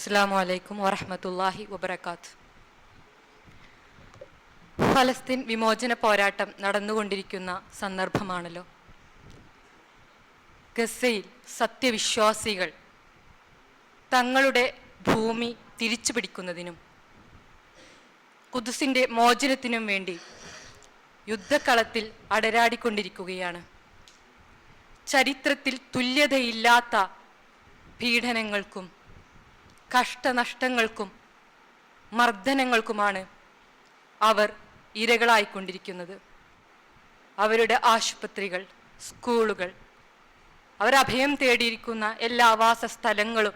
അസ്സാം വലൈക്കും വറഹമത്തല്ലാഹി വബർക്കാത്ത് ഫലസ്തീൻ വിമോചന പോരാട്ടം നടന്നുകൊണ്ടിരിക്കുന്ന സന്ദർഭമാണല്ലോ. ഗസയിൽ സത്യവിശ്വാസികൾ തങ്ങളുടെ ഭൂമി തിരിച്ചു പിടിക്കുന്നതിനും കുതുസിന്റെ മോചനത്തിനും വേണ്ടി യുദ്ധക്കളത്തിൽ അടരാടിക്കൊണ്ടിരിക്കുകയാണ്. ചരിത്രത്തിൽ തുല്യതയില്ലാത്ത പീഡനങ്ങൾക്കും കഷ്ടനഷ്ടങ്ങൾക്കും മർദ്ദനങ്ങൾക്കുമാണ് അവർ ഇരകളായിക്കൊണ്ടിരിക്കുന്നത്. അവരുടെ ആശുപത്രികൾ സ്കൂളുകൾ അവരഭയം തേടിയിരിക്കുന്ന എല്ലാ ആവാസ സ്ഥലങ്ങളും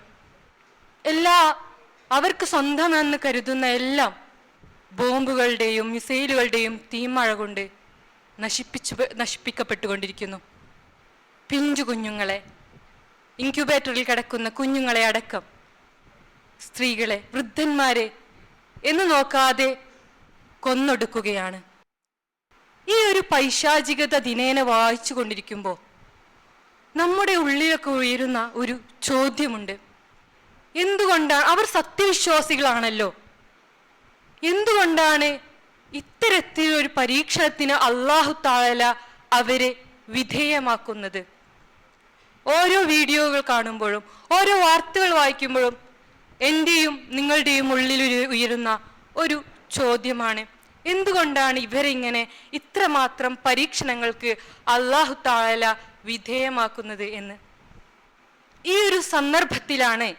എല്ലാ അവർക്ക് സ്വന്തമെന്ന് കരുതുന്ന എല്ലാം ബോംബുകളുടെയും മിസൈലുകളുടെയും തീമഴ കൊണ്ട് നശിപ്പിച്ചു നശിപ്പിക്കപ്പെട്ടുകൊണ്ടിരിക്കുന്നു. പിഞ്ചു കുഞ്ഞുങ്ങളെ ഇൻക്യുബേറ്ററിൽ കിടക്കുന്ന കുഞ്ഞുങ്ങളെ അടക്കം സ്ത്രീകളെ വൃദ്ധന്മാരെ എന്ന് നോക്കാതെ കൊന്നൊടുക്കുകയാണ്. ഈ ഒരു പൈശാചികത ദിനേന വായിച്ചു കൊണ്ടിരിക്കുമ്പോൾ നമ്മുടെ ഉള്ളിലൊക്കെ ഉയരുന്ന ഒരു ചോദ്യമുണ്ട്. എന്തുകൊണ്ടാണ് അവർ സത്യവിശ്വാസികളാണല്ലോ. എന്തുകൊണ്ടാണ് ഇത്തരത്തിലൊരു പരീക്ഷണത്തിന് അള്ളാഹു താഴല അവരെ വിധേയമാക്കുന്നത്? ഓരോ വീഡിയോകൾ കാണുമ്പോഴും ഓരോ വാർത്തകൾ വായിക്കുമ്പോഴും എന്റെയും നിങ്ങളുടെയും ഉള്ളിൽ ഉയരുന്ന ഒരു ചോദ്യമാണ്. എന്തുകൊണ്ടാണ് ഇവരിങ്ങനെ ഇത്രമാത്രം പരീക്ഷണങ്ങൾക്ക് അള്ളാഹു താല വിധേയമാക്കുന്നത് എന്ന്? ഈ ഒരു സന്ദർഭത്തിലാണ്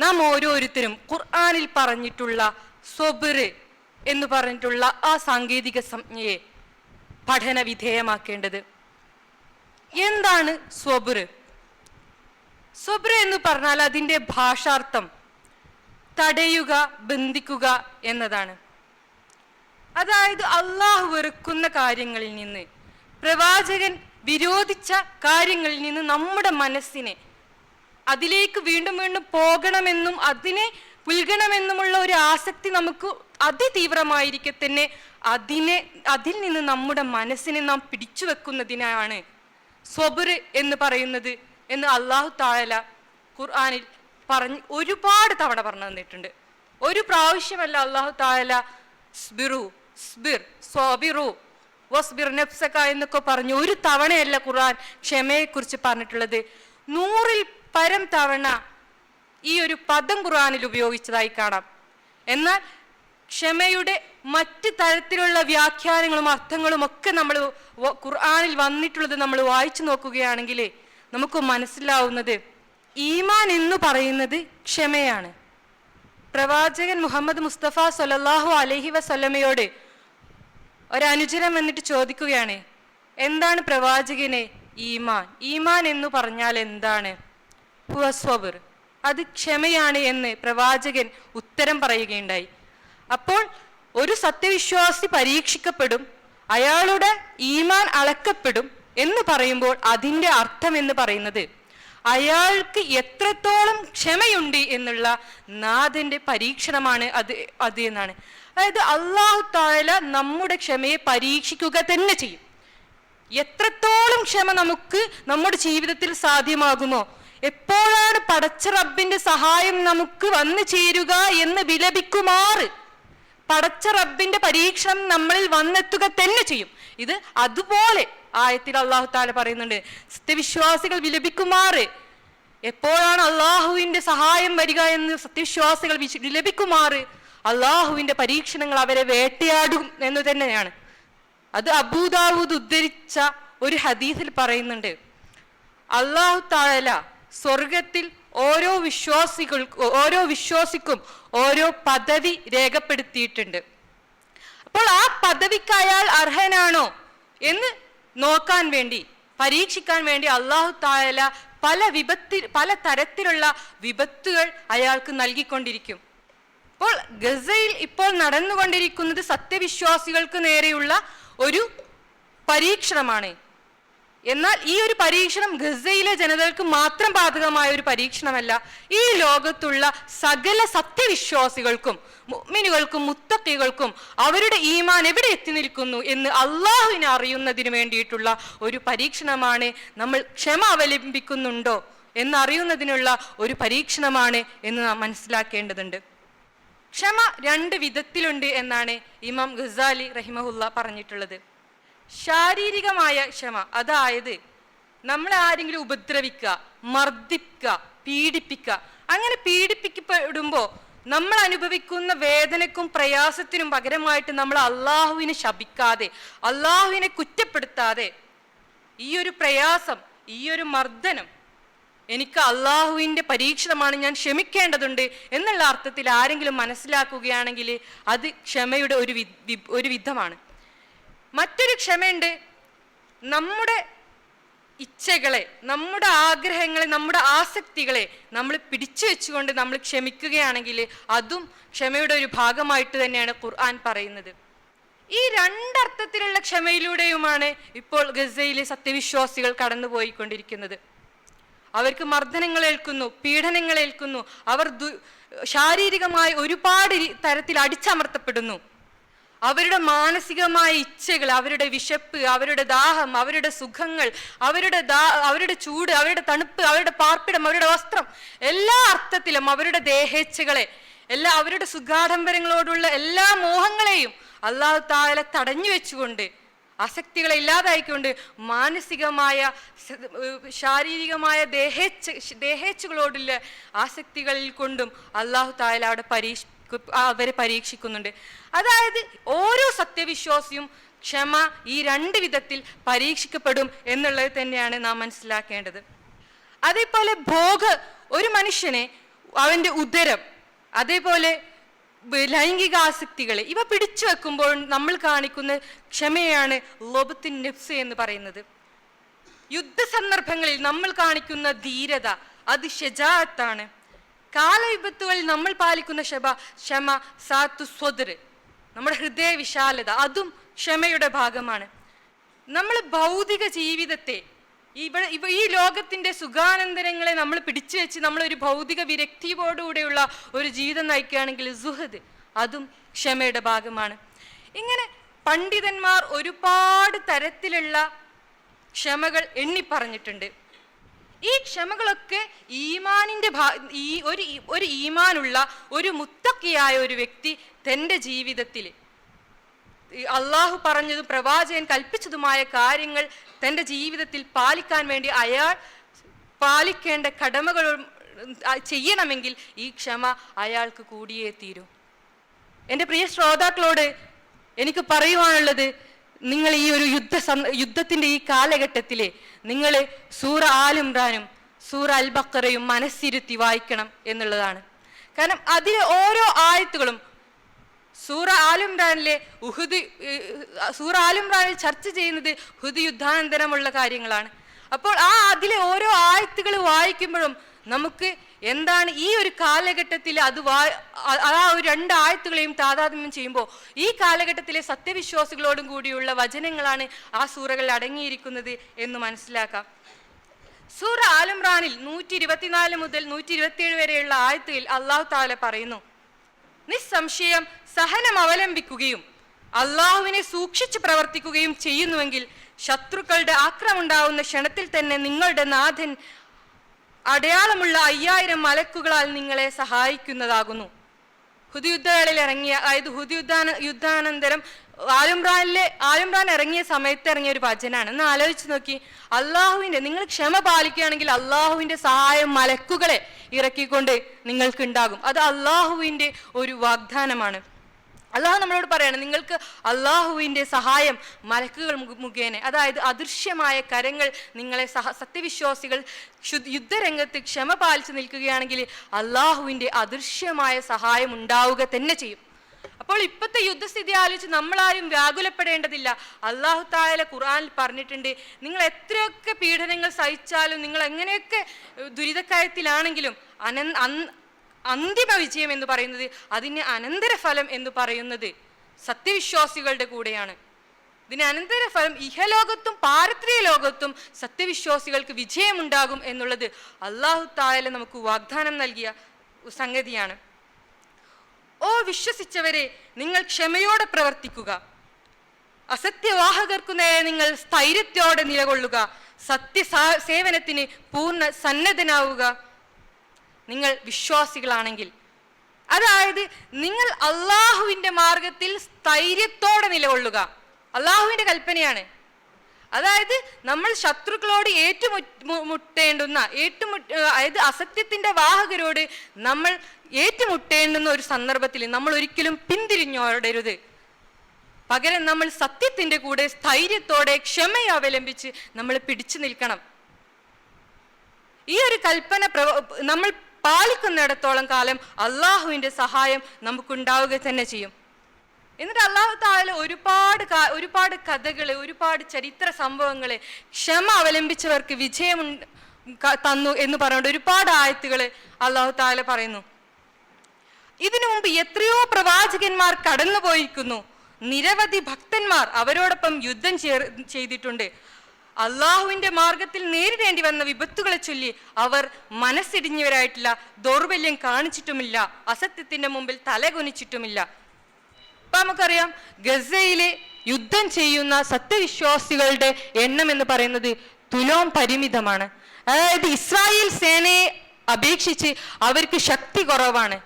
നാം ഓരോരുത്തരും ഖുർആാനിൽ പറഞ്ഞിട്ടുള്ള സ്വബിറ് എന്ന് പറഞ്ഞിട്ടുള്ള ആ സാങ്കേതിക സംജ്ഞയെ പഠന വിധേയമാക്കേണ്ടത്. എന്താണ് സ്വബിറ് സ്വബ്ര എന്ന് പറഞ്ഞാൽ അതിന്റെ ഭാഷാർത്ഥം തടയുക ബന്ധിക്കുക എന്നതാണ്. അതായത് അള്ളാഹു വെറുക്കുന്ന കാര്യങ്ങളിൽ നിന്ന് പ്രവാചകൻ വിരോധിച്ച കാര്യങ്ങളിൽ നിന്ന് നമ്മുടെ മനസ്സിനെ അതിലേക്ക് വീണ്ടും വീണ്ടും പോകണമെന്നും അതിനെ പുൽകണമെന്നുമുള്ള ഒരു ആസക്തി നമുക്ക് അതിതീവ്രമായിരിക്കെ തന്നെ അതിനെ അതിൽ നിന്ന് നമ്മുടെ മനസ്സിനെ നാം പിടിച്ചു വെക്കുന്നതിനാണ് സ്വബുർ എന്ന് പറയുന്നത് എന്ന് അള്ളാഹു താഴല ഖുർആനിൽ പറഞ്ഞ് ഒരുപാട് തവണ പറഞ്ഞു തന്നിട്ടുണ്ട്. ഒരു പ്രാവശ്യമല്ല അള്ളാഹു താല സ്ബിറു സ്ബിർ സ്വബിറു വസ്ബിർ നഫ്സക എന്നൊക്കെ പറഞ്ഞു ഒരു തവണയല്ല ഖുർആൻ ക്ഷമയെക്കുറിച്ച് പറഞ്ഞിട്ടുള്ളത്. നൂറിൽ പരം തവണ ഈ ഒരു പദം ഖുർആനിൽ ഉപയോഗിച്ചതായി കാണാം. എന്നാൽ ക്ഷമയുടെ മറ്റ് തരത്തിലുള്ള വ്യാഖ്യാനങ്ങളും അർത്ഥങ്ങളും ഒക്കെ നമ്മൾ ഖുർആാനിൽ വന്നിട്ടുള്ളത് നമ്മൾ വായിച്ചു നോക്കുകയാണെങ്കിൽ നമുക്ക് മനസ്സിലാവുന്നത് ഈമാൻ എന്ന് പറയുന്നത് ക്ഷമയാണ്. പ്രവാചകൻ മുഹമ്മദ് മുസ്തഫ സൊല്ലാഹു അലഹി വസല്ലമയോട് ഒരനുചരം വന്നിട്ട് ചോദിക്കുകയാണ് എന്താണ് പ്രവാചകനെ ഈമാൻ? ഈമാൻ എന്ന് പറഞ്ഞാൽ എന്താണ്? അത് ക്ഷമയാണ് എന്ന് പ്രവാചകൻ ഉത്തരം പറയുകയുണ്ടായി. അപ്പോൾ ഒരു സത്യവിശ്വാസി പരീക്ഷിക്കപ്പെടും അയാളുടെ ഈമാൻ അളക്കപ്പെടും എന്ന് പറയുമ്പോൾ അതിന്റെ അർത്ഥം എന്ന് പറയുന്നത് അയാൾക്ക് എത്രത്തോളം ക്ഷമയുണ്ട് എന്നുള്ള നാഥന്റെ പരീക്ഷണമാണ് അത് അത് എന്നാണ്. അതായത് അള്ളാഹു താല നമ്മുടെ ക്ഷമയെ പരീക്ഷിക്കുക തന്നെ ചെയ്യും. എത്രത്തോളം ക്ഷമ നമുക്ക് നമ്മുടെ ജീവിതത്തിൽ സാധ്യമാകുമോ? എപ്പോഴാണ് പടച്ച റബ്ബിന്റെ സഹായം നമുക്ക് വന്നു ചേരുക എന്ന് വിലപിക്കുമാറ്. പടച്ച റബ്ബിന്റെ പരീക്ഷണം നമ്മളിൽ വന്നെത്തുക തന്നെ ചെയ്യും. ഇത് അതുപോലെ ആയത്തിൽ അള്ളാഹു താല പറയുന്നുണ്ട് സത്യവിശ്വാസികൾ വിലപിക്കുമാറ്. എപ്പോഴാണ് അള്ളാഹുവിന്റെ സഹായം വരിക എന്ന് സത്യവിശ്വാസികൾ വിശ- വിലപിക്കുമാറ്? അള്ളാഹുവിന്റെ പരീക്ഷണങ്ങൾ അവരെ വേട്ടയാടും എന്ന് തന്നെയാണ്. അത് അബൂദാവൂദ് ഉദ്ധരിച്ച ഒരു ഹദീസിൽ പറയുന്നുണ്ട് അള്ളാഹു താല സ്വർഗത്തിൽ ഓരോ വിശ്വാസികൾ ഓരോ വിശ്വാസിക്കും ഓരോ പദവി രേഖപ്പെടുത്തിയിട്ടുണ്ട്. അപ്പോൾ ആ പദവിക്ക് അയാൾ അർഹനാണോ എന്ന് നോക്കാൻ വേണ്ടി പരീക്ഷിക്കാൻ വേണ്ടി അള്ളാഹു താല പല വിപത്തി പല തരത്തിലുള്ള വിപത്തുകൾ അയാൾക്ക് നൽകിക്കൊണ്ടിരിക്കും. അപ്പോൾ ഗസയിൽ ഇപ്പോൾ നടന്നുകൊണ്ടിരിക്കുന്നത് സത്യവിശ്വാസികൾക്ക് നേരെയുള്ള ഒരു പരീക്ഷണമാണ്. എന്നാൽ ഈ ഒരു പരീക്ഷണം ഗസയിലെ ജനതകൾക്ക് മാത്രം ബാധകമായ ഒരു പരീക്ഷണമല്ല ഈ ലോകത്തുള്ള സകല സത്യവിശ്വാസികൾക്കും മുഅ്മിനുകൾക്കും മുത്തക്കികൾക്കും അവരുടെ ഈമാൻ എവിടെ എത്തി നിൽക്കുന്നു എന്ന് അള്ളാഹുവിനെ അറിയുന്നതിന് വേണ്ടിയിട്ടുള്ള ഒരു പരീക്ഷണമാണ് നമ്മൾ ക്ഷമ അവലംബിക്കുന്നുണ്ടോ എന്നറിയുന്നതിനുള്ള ഒരു പരീക്ഷണമാണ് എന്ന് നാം മനസ്സിലാക്കേണ്ടതുണ്ട്. ക്ഷമ രണ്ട് വിധത്തിലുണ്ട് എന്നാണ് ഇമാം ഗസാലി റഹിമഹുല്ല പറഞ്ഞിട്ടുള്ളത്. ശാരീരികമായ ക്ഷമ. അതായത് നമ്മളെ ആരെങ്കിലും ഉപദ്രവിക്കുക മർദ്ദിക്കുക പീഡിപ്പിക്കുക. അങ്ങനെ പീഡിപ്പിക്കപ്പെടുമ്പോൾ നമ്മൾ അനുഭവിക്കുന്ന വേദനക്കും പ്രയാസത്തിനും പകരമായിട്ട് നമ്മൾ അള്ളാഹുവിനെ ശപിക്കാതെ അള്ളാഹുവിനെ കുറ്റപ്പെടുത്താതെ ഈ ഒരു പ്രയാസം ഈ ഒരു മർദ്ദനം എനിക്ക് അള്ളാഹുവിന്റെ പരീക്ഷണമാണ് ഞാൻ ക്ഷമിക്കേണ്ടതുണ്ട് എന്നുള്ള അർത്ഥത്തിൽ ആരെങ്കിലും മനസ്സിലാക്കുകയാണെങ്കിൽ അത് ക്ഷമയുടെ ഒരു ഒരു വിധമാണ്. മറ്റൊരു ക്ഷമയുണ്ട്. നമ്മുടെ ഇച്ഛകളെ നമ്മുടെ ആഗ്രഹങ്ങളെ നമ്മുടെ ആസക്തികളെ നമ്മൾ പിടിച്ചു വെച്ചുകൊണ്ട് നമ്മൾ ക്ഷമിക്കുകയാണെങ്കിൽ അതും ക്ഷമയുടെ ഒരു ഭാഗമായിട്ട് തന്നെയാണ് ഖുർആൻ പറയുന്നത്. ഈ രണ്ടർത്ഥത്തിലുള്ള ക്ഷമയിലൂടെയുമാണ് ഇപ്പോൾ ഗസയിലെ സത്യവിശ്വാസികൾ കടന്നുപോയിക്കൊണ്ടിരിക്കുന്നത്. അവർക്ക് മർദ്ദനങ്ങൾ ഏൽക്കുന്നു പീഡനങ്ങൾ ഏൽക്കുന്നു അവർ ശാരീരികമായി ഒരുപാട് തരത്തിൽ അടിച്ചമർത്തപ്പെടുന്നു. അവരുടെ മാനസികമായ ഇച്ഛകൾ അവരുടെ വിശപ്പ് അവരുടെ ദാഹം അവരുടെ സുഖങ്ങൾ അവരുടെ അവരുടെ ചൂട് അവരുടെ തണുപ്പ് അവരുടെ പാർപ്പിടം അവരുടെ വസ്ത്രം എല്ലാ അർത്ഥത്തിലും അവരുടെ ദേഹേച്ഛകളെ എല്ലാ അവരുടെ സുഖാഡംബരങ്ങളോടുള്ള എല്ലാ മോഹങ്ങളെയും അള്ളാഹു താല തടഞ്ഞു വെച്ചുകൊണ്ട് ആസക്തികളെ ഇല്ലാതായിക്കൊണ്ട് മാനസികമായ ശാരീരികമായ ദേഹേച്ഛ ദേഹേച്ഛകളോടുള്ള ആസക്തികളിൽ കൊണ്ടും അള്ളാഹു താല അവിടെ പരീക്ഷ അവരെ പരീക്ഷിക്കുന്നുണ്ട്. അതായത് ഓരോ സത്യവിശ്വാസിയും ക്ഷമ ഈ രണ്ട് വിധത്തിൽ പരീക്ഷിക്കപ്പെടും എന്നുള്ളത് തന്നെയാണ് നാം മനസ്സിലാക്കേണ്ടത്. അതേപോലെ ഭോഗ ഒരു മനുഷ്യനെ അവന്റെ ഉദരം അതേപോലെ ലൈംഗിക ആസക്തികളെ ഇവ പിടിച്ചു വെക്കുമ്പോൾ നമ്മൾ കാണിക്കുന്ന ക്ഷമയാണ് ലോബത്തിൻ നെഫ്സ് എന്ന് പറയുന്നത്. യുദ്ധ സന്ദർഭങ്ങളിൽ നമ്മൾ കാണിക്കുന്ന ധീരത അത് ഷജാത്താണ് കാലവിപത്തുകളിൽ നമ്മൾ പാലിക്കുന്ന ക്ഷമ ക്ഷമ സാത്തു സ്വദർ നമ്മുടെ ഹൃദയ വിശാലത അതും ക്ഷമയുടെ ഭാഗമാണ്. നമ്മൾ ഭൗതിക ജീവിതത്തെ ഇവിടെ ഇവ ഈ ലോകത്തിന്റെ സുഖാനന്തരങ്ങളെ നമ്മൾ പിടിച്ചു വെച്ച് നമ്മൾ ഒരു ഭൗതിക വിരക്തിയോടുകൂടെയുള്ള ഒരു ജീവിതം നയിക്കുകയാണെങ്കിൽ സുഹദ് അതും ക്ഷമയുടെ ഭാഗമാണ്. ഇങ്ങനെ പണ്ഡിതന്മാർ ഒരുപാട് തരത്തിലുള്ള ക്ഷമകൾ എണ്ണി പറഞ്ഞിട്ടുണ്ട് ഈ ക്ഷമകളൊക്കെ ഈമാനിന്റെ ഭാ ഈ ഒരു ഒരു ഈമാനുള്ള ഒരു മുത്തക്കിയായ ഒരു വ്യക്തി തന്റെ ജീവിതത്തിൽ. അള്ളാഹു പറഞ്ഞതും പ്രവാചകൻ കൽപ്പിച്ചതുമായ കാര്യങ്ങൾ തന്റെ ജീവിതത്തിൽ പാലിക്കാൻ വേണ്ടി അയാൾ പാലിക്കേണ്ട കടമകൾ ചെയ്യണമെങ്കിൽ ഈ ക്ഷമ അയാൾക്ക് കൂടിയേ തീരൂ. എന്റെ പ്രിയ ശ്രോതാക്കളോട് എനിക്ക് പറയുവാനുള്ളത് നിങ്ങൾ ഈ ഒരു യുദ്ധ യുദ്ധത്തിന്റെ ഈ കാലഘട്ടത്തിലെ നിങ്ങൾ സൂറ ആലുംറാനും സൂറ അൽ ബക്കറയും മനസ്സിരുത്തി വായിക്കണം എന്നുള്ളതാണ്. കാരണം അതിലെ ഓരോ ആയത്തുകളും സൂറ ആലുംറാനിലെ ഉഹുദ് സൂറ ആലുംറാനിൽ ചർച്ച ചെയ്യുന്നത് ഹുദ് യുദ്ധാനന്തരമുള്ള കാര്യങ്ങളാണ്. അപ്പോൾ ആ അതിലെ ഓരോ ആയത്തുകൾ വായിക്കുമ്പോഴും നമുക്ക് എന്താണ് ഈ ഒരു കാലഘട്ടത്തിൽ അത് വാ ആ- ഒരു രണ്ട് ആയത്തുകളെയും താതാത്മ്യം ചെയ്യുമ്പോൾ ഈ കാലഘട്ടത്തിലെ സത്യവിശ്വാസികളോടും കൂടിയുള്ള വചനങ്ങളാണ് ആ സൂറകളിൽ അടങ്ങിയിരിക്കുന്നത് എന്ന് മനസ്സിലാക്കാം. സൂറ ആലുംറാനിൽ നൂറ്റി ഇരുപത്തിനാല് മുതൽ നൂറ്റി ഇരുപത്തിയേഴ് വരെയുള്ള ആയത്തിൽ അള്ളാഹു താല പറയുന്നു നിസ്സംശയം സഹനം അവലംബിക്കുകയും അള്ളാഹുവിനെ സൂക്ഷിച്ചു പ്രവർത്തിക്കുകയും ചെയ്യുന്നുവെങ്കിൽ ശത്രുക്കളുടെ ആക്രമുണ്ടാവുന്ന ക്ഷണത്തിൽ തന്നെ നിങ്ങളുടെ നാഥൻ അടയാളമുള്ള അയ്യായിരം മലക്കുകളാൽ നിങ്ങളെ സഹായിക്കുന്നതാകുന്നു. ഹുദിയുദ്ധകളിൽ ഇറങ്ങിയ അതായത് ഹുദിയുദ്ധാന യുദ്ധാനന്തരം ആലുംറാനിലെ ആലുംറാൻ ഇറങ്ങിയ സമയത്ത് ഇറങ്ങിയ ഒരു ഭജനാണ്. എന്ന് ആലോചിച്ച് നോക്കി. അള്ളാഹുവിന്റെ നിങ്ങൾ ക്ഷമ പാലിക്കുകയാണെങ്കിൽ അള്ളാഹുവിന്റെ സഹായം മലക്കുകളെ ഇറക്കിക്കൊണ്ട് നിങ്ങൾക്ക് ഉണ്ടാകും അത് അള്ളാഹുവിന്റെ ഒരു വാഗ്ദാനമാണ്. അള്ളാഹു നമ്മളോട് പറയാണ് നിങ്ങൾക്ക് അള്ളാഹുവിന്റെ സഹായം മലക്കുകൾ മുഖേന അതായത് അദൃശ്യമായ കരങ്ങൾ നിങ്ങളെ സഹ സത്യവിശ്വാസികൾ യുദ്ധരംഗത്ത് ക്ഷമ പാലിച്ചു നിൽക്കുകയാണെങ്കിൽ അള്ളാഹുവിന്റെ അദൃശ്യമായ സഹായം ഉണ്ടാവുക തന്നെ ചെയ്യും. അപ്പോൾ ഇപ്പോഴത്തെ യുദ്ധസ്ഥിതി ആലോചിച്ച് നമ്മളാരും വ്യാകുലപ്പെടേണ്ടതില്ല. അള്ളാഹു തായാല ഖുറാനിൽ പറഞ്ഞിട്ടുണ്ട് നിങ്ങൾ എത്രയൊക്കെ പീഡനങ്ങൾ സഹിച്ചാലും നിങ്ങൾ എങ്ങനെയൊക്കെ ദുരിതക്കാര്യത്തിലാണെങ്കിലും അൻ- അന്തിമ വിജയം എന്ന് പറയുന്നത് അതിന് അനന്തരഫലം എന്ന് പറയുന്നത് സത്യവിശ്വാസികളുടെ കൂടെയാണ്. ഇതിന് അനന്തരഫലം ഇഹലോകത്തും പാരത്രിക ലോകത്തും സത്യവിശ്വാസികൾക്ക് വിജയമുണ്ടാകും എന്നുള്ളത് അള്ളാഹു തായാല നമുക്ക് വാഗ്ദാനം നൽകിയ സംഗതിയാണ്. ഓ വിശ്വസിച്ചവരെ നിങ്ങൾ ക്ഷമയോടെ പ്രവർത്തിക്കുക. അസത്യവാഹകർക്കു നേരെ നിങ്ങൾ സ്ഥൈര്യത്തോടെ നിലകൊള്ളുക. സത്യ സേവനത്തിന് പൂർണ സന്നദ്ധനാവുക. നിങ്ങൾ വിശ്വാസികളാണെങ്കിൽ. അതായത് നിങ്ങൾ അള്ളാഹുവിന്റെ മാർഗത്തിൽ സ്ഥൈര്യത്തോടെ നിലകൊള്ളുക. അള്ളാഹുവിന്റെ കൽപ്പനയാണ്. അതായത് നമ്മൾ ശത്രുക്കളോട് ഏറ്റുമുട്ടേണ്ടുന്ന ഏറ്റുമു അതായത് അസത്യത്തിന്റെ വാഹകരോട് നമ്മൾ ഏറ്റുമുട്ടേണ്ടുന്ന ഒരു സന്ദർഭത്തിൽ നമ്മൾ ഒരിക്കലും പിന്തിരിഞ്ഞോടരുത്. പകരം നമ്മൾ സത്യത്തിന്റെ കൂടെ സ്ഥൈര്യത്തോടെ ക്ഷമയെ അവലംബിച്ച് നമ്മൾ പിടിച്ചു നിൽക്കണം. ഈ ഒരു കൽപ്പന നമ്മൾ പാലിക്കുന്നിടത്തോളം കാലം അള്ളാഹുവിന്റെ സഹായം നമുക്കുണ്ടാവുക തന്നെ ചെയ്യും. എന്നിട്ട് അള്ളാഹു താല ഒരുപാട് ഒരുപാട് കഥകൾ ഒരുപാട് ചരിത്ര സംഭവങ്ങൾ ക്ഷമ അവലംബിച്ചവർക്ക് വിജയം തന്നു എന്ന് പറഞ്ഞുകൊണ്ട് ഒരുപാട് ആയത്തുകൾ അള്ളാഹു താല പറയുന്നു. ഇതിനു മുമ്പ് എത്രയോ പ്രവാചകന്മാർ കടന്നുപോയിരിക്കുന്നു. നിരവധി ഭക്തന്മാർ അവരോടൊപ്പം യുദ്ധം ചെയ്തിട്ടുണ്ട്. അള്ളാഹുവിന്റെ മാർഗത്തിൽ നേരിടേണ്ടി വന്ന വിപത്തുകളെ ചൊല്ലി അവർ മനസ്സിടിഞ്ഞവരായിട്ടില്ല ദൗർബല്യം കാണിച്ചിട്ടുമില്ല അസത്യത്തിന്റെ മുമ്പിൽ തലകുനിച്ചിട്ടുമില്ല. ഇപ്പൊ നമുക്കറിയാം ഗസയിലെ യുദ്ധം ചെയ്യുന്ന സത്യവിശ്വാസികളുടെ എണ്ണം എന്ന് പറയുന്നത് തുലോം പരിമിതമാണ്. അതായത് ഇസ്രായേൽ സേനയെ അപേക്ഷിച്ച് അവർക്ക് ശക്തി കുറവാണ്.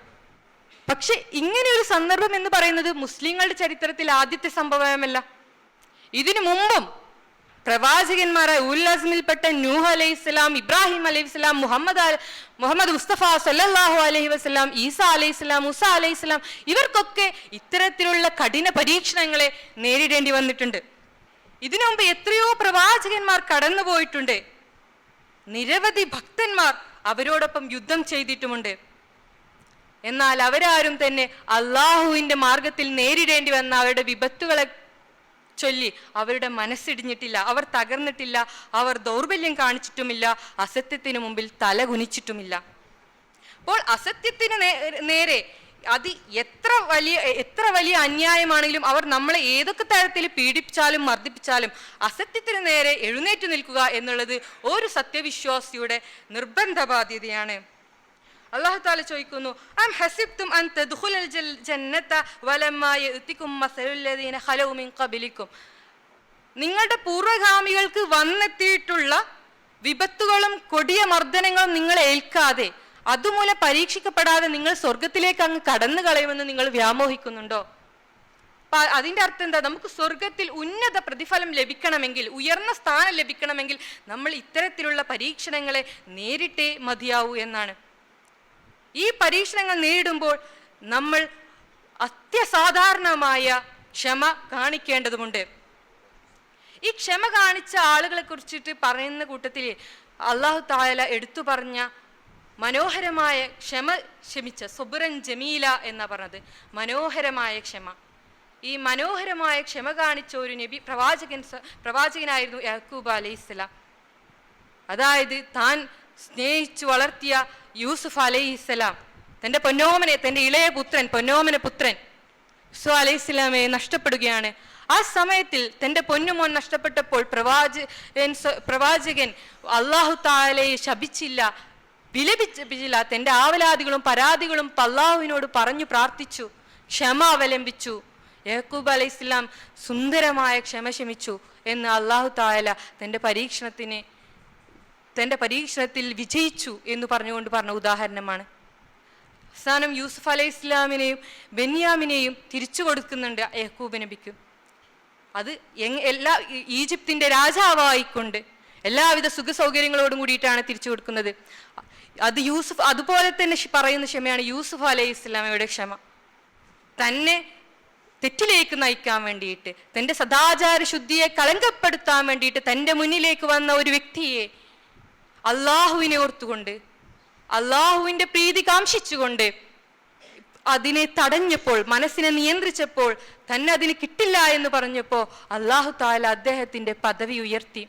പക്ഷെ ഇങ്ങനെ ഒരു സന്ദർഭം എന്ന് പറയുന്നത് മുസ്ലിങ്ങളുടെ ചരിത്രത്തിൽ ആദ്യത്തെ സംഭവമല്ല. ഇതിനു മുമ്പും പ്രവാചകന്മാരായ ഉല്ലാസമിൽപ്പെട്ട നൂഹ് അലൈഹി സ്വലാം ഇബ്രാഹിം അലൈഹി സ്വലാം മുഹമ്മദ് മുഹമ്മദ് മുസ്തഫ സല്ലല്ലാഹു അലൈഹി വസ്ലാം ഈസ അലൈഹി സ്വലാം മുസ അലൈഹി സ്വലാം ഇവർക്കൊക്കെ ഇത്തരത്തിലുള്ള കഠിന പരീക്ഷണങ്ങളെ നേരിടേണ്ടി വന്നിട്ടുണ്ട്. ഇതിനു മുമ്പ് എത്രയോ പ്രവാചകന്മാർ കടന്നുപോയിട്ടുണ്ട്. നിരവധി ഭക്തന്മാർ അവരോടൊപ്പം യുദ്ധം ചെയ്തിട്ടുമുണ്ട്. എന്നാൽ അവരാരും തന്നെ അള്ളാഹുവിന്റെ മാർഗത്തിൽ നേരിടേണ്ടി വന്ന അവരുടെ വിപത്തുകളെ ചൊല്ലി അവരുടെ മനസ്സിടിഞ്ഞിട്ടില്ല അവർ തകർന്നിട്ടില്ല അവർ ദൗർബല്യം കാണിച്ചിട്ടുമില്ല അസത്യത്തിന് മുമ്പിൽ തല കുനിച്ചിട്ടുമില്ല. അപ്പോൾ അസത്യത്തിന് നേരെ അത് എത്ര വലിയ എത്ര വലിയ അന്യായമാണെങ്കിലും അവർ നമ്മളെ ഏതൊക്കെ തരത്തിൽ പീഡിപ്പിച്ചാലും മർദ്ദിപ്പിച്ചാലും അസത്യത്തിന് നേരെ എഴുന്നേറ്റ് നിൽക്കുക എന്നുള്ളത് ഒരു സത്യവിശ്വാസിയുടെ നിർബന്ധ ബാധ്യതയാണ് അള്ളാഹു താല ചോദിക്കുന്നു അം ഹസിബ്തും അൻ തദ്ഖുലൽ ജൽ- ജന്നത വലമ്മാ യഅതികും മസലുല്ലദീന ഖലൗ മിൻ ഖബലിക്കും. നിങ്ങളുടെ പൂർവഗാമികൾക്ക് വന്നെത്തിയിട്ടുള്ള വിപത്തുകളും കൊടിയ മർദ്ദനങ്ങളും നിങ്ങളെ ഏൽക്കാതെ അതുമൂലം പരീക്ഷിക്കപ്പെടാതെ നിങ്ങൾ സ്വർഗത്തിലേക്ക് അങ്ങ് കടന്നു കളയുമെന്ന് നിങ്ങൾ വ്യാമോഹിക്കുന്നുണ്ടോ? അതിന്റെ അർത്ഥം എന്താ? നമുക്ക് സ്വർഗത്തിൽ ഉന്നത പ്രതിഫലം ലഭിക്കണമെങ്കിൽ ഉയർന്ന സ്ഥാനം ലഭിക്കണമെങ്കിൽ നമ്മൾ ഇത്തരത്തിലുള്ള പരീക്ഷണങ്ങളെ നേരിട്ടേ മതിയാവൂ എന്നാണ്. ഈ പരീക്ഷണങ്ങൾ നേരിടുമ്പോൾ നമ്മൾ അത്യസാധാരണമായ ക്ഷമ കാണിക്കേണ്ടതുണ്ട് ഈ ക്ഷമ കാണിച്ച ആളുകളെ കുറിച്ചിട്ട് പറയുന്ന കൂട്ടത്തിൽ അള്ളാഹു താല എടുത്തു പറഞ്ഞ മനോഹരമായ ക്ഷമ ക്ഷമിച്ച സുബുറൻ ജമീല എന്നാ പറഞ്ഞത്. മനോഹരമായ ക്ഷമ. ഈ മനോഹരമായ ക്ഷമ കാണിച്ച ഒരു നബി പ്രവാചകൻ പ്രവാചകനായിരുന്നു യാക്കൂബ് അലൈഹിസ്സലാം. അതായത് താൻ സ്നേഹിച്ചു വളർത്തിയ യൂസുഫ് അലൈഹി അലൈഹിസ്സലാം തന്റെ പൊന്നോമനെ തന്റെ ഇളയ പുത്രൻ പൊന്നോമന പുത്രൻ യൂസുഫ് അലൈഹിസ്സലാമെ നഷ്ടപ്പെടുകയാണ്. ആ സമയത്തിൽ തന്റെ പൊന്നുമോൻ നഷ്ടപ്പെട്ടപ്പോൾ പ്രവാചകൻ പ്രവാചകൻ അള്ളാഹു താലയെ ശപിച്ചില്ല വിലപിച്ചില്ല തന്റെ ആവലാദികളും പരാതികളും പല്ലാഹുവിനോട് പറഞ്ഞു പ്രാർത്ഥിച്ചു ക്ഷമ അവലംബിച്ചു. യാക്കൂബ് അലൈഹിസ്ലാം സുന്ദരമായ ക്ഷമ ക്ഷമിച്ചു എന്ന് അള്ളാഹു താല തന്റെ പരീക്ഷണത്തിന് തന്റെ പരീക്ഷണത്തിൽ വിജയിച്ചു എന്ന് പറഞ്ഞുകൊണ്ട് പറഞ്ഞ ഉദാഹരണമാണ്. അവസാനം യൂസുഫ് അലൈഹി ഇസ്ലാമിനെയും ബെന്യാമിനെയും തിരിച്ചു കൊടുക്കുന്നുണ്ട് യഹൂബ് നബിക്ക്. അത് എല്ലാ ഈജിപ്തിന്റെ രാജാവായിക്കൊണ്ട് എല്ലാവിധ സുഖ സൗകര്യങ്ങളോടും കൂടിയിട്ടാണ് തിരിച്ചു കൊടുക്കുന്നത്. അത് യൂസുഫ് അതുപോലെ തന്നെ പറയുന്ന ക്ഷമയാണ് യൂസുഫ് അലൈഹി ഇസ്ലാമയുടെ ക്ഷമ. തന്നെ തെറ്റിലേക്ക് നയിക്കാൻ വേണ്ടിയിട്ട് തന്റെ സദാചാര ശുദ്ധിയെ കളങ്കപ്പെടുത്താൻ വേണ്ടിയിട്ട് തന്റെ മുന്നിലേക്ക് വന്ന ഒരു വ്യക്തിയെ അള്ളാഹുവിനെ ഓർത്തുകൊണ്ട് അള്ളാഹുവിന്റെ പ്രീതി കാംക്ഷിച്ചുകൊണ്ട് അതിനെ തടഞ്ഞപ്പോൾ മനസ്സിനെ നിയന്ത്രിച്ചപ്പോൾ തന്നെ അതിന് കിട്ടില്ല എന്ന് പറഞ്ഞപ്പോൾ അള്ളാഹു താല അദ്ദേഹത്തിന്റെ പദവി ഉയർത്തി.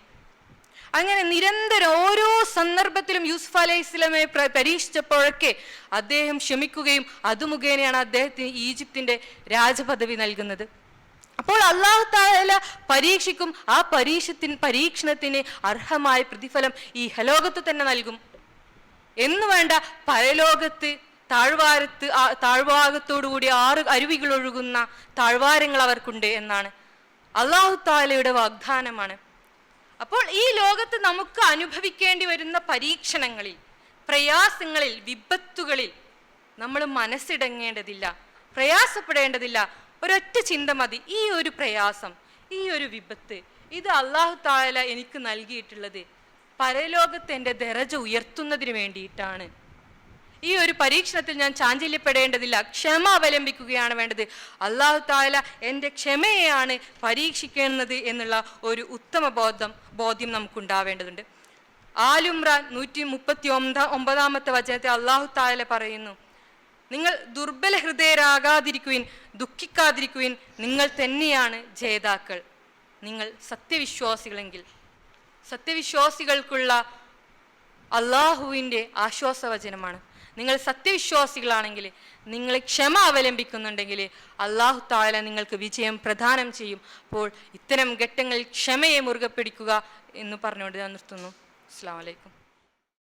അങ്ങനെ നിരന്തരം ഓരോ സന്ദർഭത്തിലും യൂസുഫ് അലൈഹി ഇസ്ലാമെ പരീക്ഷിച്ചപ്പോഴൊക്കെ അദ്ദേഹം ക്ഷമിക്കുകയും അത് മുഖേനയാണ് അദ്ദേഹത്തിന് ഈജിപ്തിന്റെ രാജപദവി നൽകുന്നത്. അപ്പോൾ അള്ളാഹു താല പരീക്ഷിക്കും ആ പരീക്ഷത്തിന് പരീക്ഷണത്തിന് അർഹമായ പ്രതിഫലം ഈ ഹലോകത്ത് തന്നെ നൽകും. എന്ന് വേണ്ട പരലോകത്ത് താഴ്വാരത്ത് ആ താഴ്ഭാഗത്തോടുകൂടി ആറ് അരുവികൾ ഒഴുകുന്ന താഴ്വാരങ്ങൾ അവർക്കുണ്ട് എന്നാണ്. അള്ളാഹു താലയുടെ വാഗ്ദാനമാണ്. അപ്പോൾ ഈ ലോകത്ത് നമുക്ക് അനുഭവിക്കേണ്ടി വരുന്ന പരീക്ഷണങ്ങളിൽ പ്രയാസങ്ങളിൽ വിപത്തുകളിൽ നമ്മൾ മനസ്സിടങ്ങേണ്ടതില്ല പ്രയാസപ്പെടേണ്ടതില്ല. ഒരൊറ്റ ചിന്ത മതി. ഈ ഒരു പ്രയാസം ഈ ഒരു വിപത്ത് ഇത് അള്ളാഹു താല എനിക്ക് നൽകിയിട്ടുള്ളത് പരലോകത്ത് എന്റെ ദരജ ഉയർത്തുന്നതിന് വേണ്ടിയിട്ടാണ്. ഈ ഒരു പരീക്ഷണത്തിൽ ഞാൻ ചാഞ്ചല്യപ്പെടേണ്ടതില്ല. ക്ഷമ അവലംബിക്കുകയാണ് വേണ്ടത്. അള്ളാഹു താല എന്റെ ക്ഷമയെയാണ് പരീക്ഷിക്കുന്നത് എന്നുള്ള ഒരു ഉത്തമ ബോധം ബോധ്യം നമുക്കുണ്ടാവേണ്ടതുണ്ട്. ആലുംറാൻ നൂറ്റി മുപ്പത്തി ഒമ്പതാ ഒമ്പതാമത്തെ വചനത്തെ അള്ളാഹു താല പറയുന്നു നിങ്ങൾ ദുർബല ഹൃദയരാകാതിരിക്കുവിൻ ദുഃഖിക്കാതിരിക്കുവിൻ നിങ്ങൾ തന്നെയാണ് ജേതാക്കൾ. നിങ്ങൾ സത്യവിശ്വാസികളെങ്കിൽ സത്യവിശ്വാസികൾക്കുള്ള അള്ളാഹുവിന്റെ ആശ്വാസവചനമാണ്. നിങ്ങൾ സത്യവിശ്വാസികളാണെങ്കിൽ നിങ്ങൾ ക്ഷമ അവലംബിക്കുന്നുണ്ടെങ്കിൽ അള്ളാഹു താല നിങ്ങൾക്ക് വിജയം പ്രദാനം ചെയ്യും. അപ്പോൾ ഇത്തരം ഘട്ടങ്ങളിൽ ക്ഷമയെ മുറുകെ പിടിക്കുക എന്ന് പറഞ്ഞുകൊണ്ട് ഞാൻ നിർത്തുന്നു. അസ്സാം വലൈക്കും